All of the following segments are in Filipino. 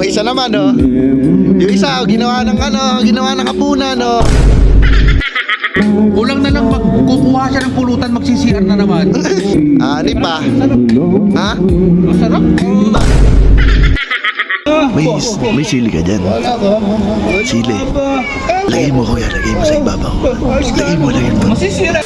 may isa naman, oh. Yung isa, oh, ginawa ng ano, ginawa ng kapunan, oh. Kulang na lang pag kukuha siya ng pulutan, magsisiyar na naman. Ani pa. Ha? Masarap. May, may sili ka dyan. Sili. Lagay mo kuya, lagay mo sa ibabaw. Lagay mo, lagay mo. Masisira.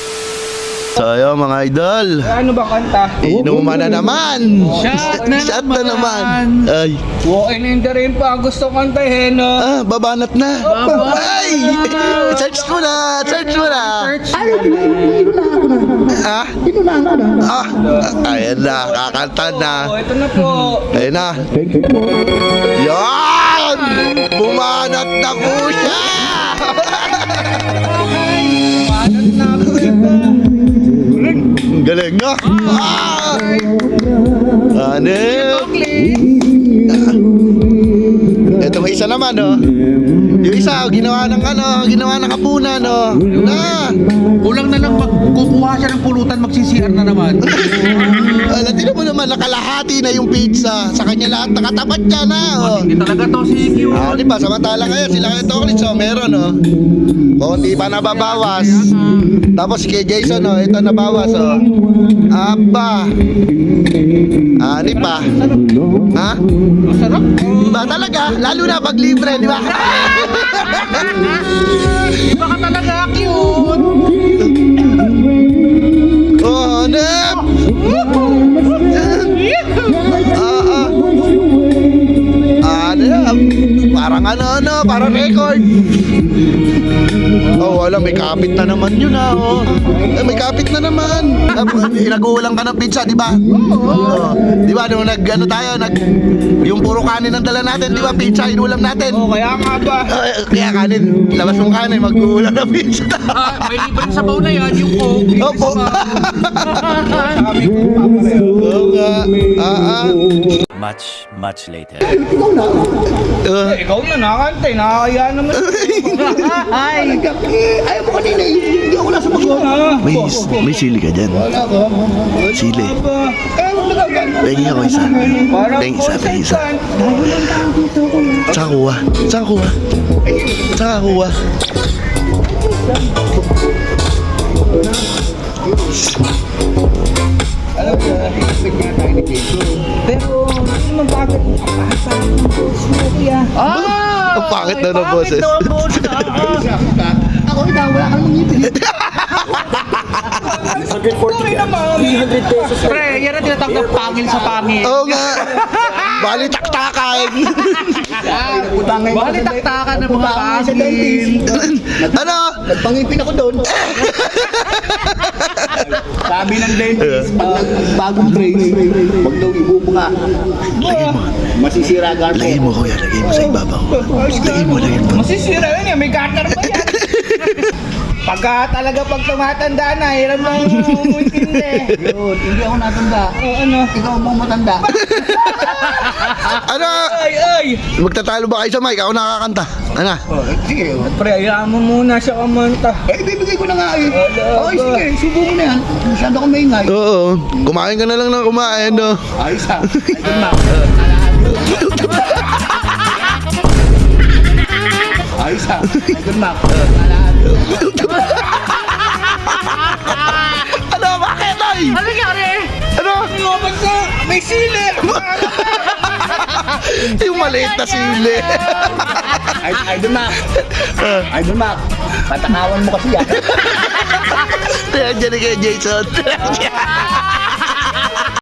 So ayun mga idol. Ano ba kanta? Inuman na naman. Shot na Shot na naman. Ay. Walking in the rain pa gusto kantahin no? Ah, babanat na. Babanat Ay! Search mo na! Search mo na! Ah? Ah, ayan na, kakanta na. Oh, ito na po. Ayan na. Yan! Bumanat na po siya! Paano na ako ito? Galing nga! Ah! Ano? Ito may isa naman, oh. Yung isa, oh, ginawa ng ano, ginawa ng kapunan, oh. Yun na! Kulang na lang pag kukuha siya ng pulutan, magsisiyar na naman. Naman, nakalahati na yung pizza. Sa kanya lahat, nakatapat ka na, oh. Hindi talaga to si Q. Ah, di ba? Samantala ngayon, sila kayo Toklit, so meron, oh. Konti pa nababawas. Tapos kay Jason, oh, ito nabawas, oh. Aba. Ani pa. Ha? Masarap. Ba talaga? Lalo na pag libre, di ba? Parang ano, ano, parang record. Oh, wala, may kapit na naman yun ah, oh. Eh, may kapit na naman. Ah, Inagulang ka ng pizza, di ba? Oo. Di ba, nung nag, ano tayo, nag, yung puro kanin ang dala natin, di ba, pizza, inulam natin. Oh, kaya nga ba? Ah, kaya kanin, labas mong kanin, mag-uulam ng pizza. Ah, may libreng sabaw na yan, yung coke. libre Opo. Sabi ko pa pareho. Oo nga. Ah, ah. Much, much later. Uh, Eh, ikaw na nakakanta eh. Nakakaya naman. Ay. ayaw mo kanina eh. Hindi ako nasa Ah, May, may sili ka dyan. Sili. ba? Eh, na ako isa. Pengi isa, pengi isa. consent. Saan kuha? Saan kuha? Saan kuha? Ah! Ang pangit na ng boses. Ang boses. Ako ikaw, wala kang ngipin. Sorry naman. 300 pesos. Pre, yan ang tinatawag na pangil sa pangil. Oo nga. Bali taktakan. Bali taktakan ng mga pangil. ano? Nagpangipin ako doon. Sabi ng dentist, pag nagbagong brace, wag daw ibubunga. Lagay mo. Masisira garpo. Lagay mo kuya. Lagay mo sa ibabaw. Lagay mo, lagay mo. Masisira yun yan. May gutter pa yan. Pagka talaga pag tumatanda na, hirap lang umintindi. Yun, hindi ako natanda. O ano? Ikaw mo matanda. Ano? Ay, ay! Magtatalo ba kayo sa mic? Ako nakakanta. Ano? Oh, sige. Pre, hayaan mo muna siya kumanta. Eh, bibigay ko na nga eh. Okay, ba? sige. Subo mo na yan. Masyado ka maingay. Oo. Kumain ka na lang ng kumain, no? Ayos ha. Ayun na. Ayos ha. Ayun na. Ay? Ano nangyari? Ano? Lumabas ka! May sili! Yung maliit na sili. Ay, Idol Mac. Idol Mac. Patakawan mo kasi yan. Kaya dyan kay Jason.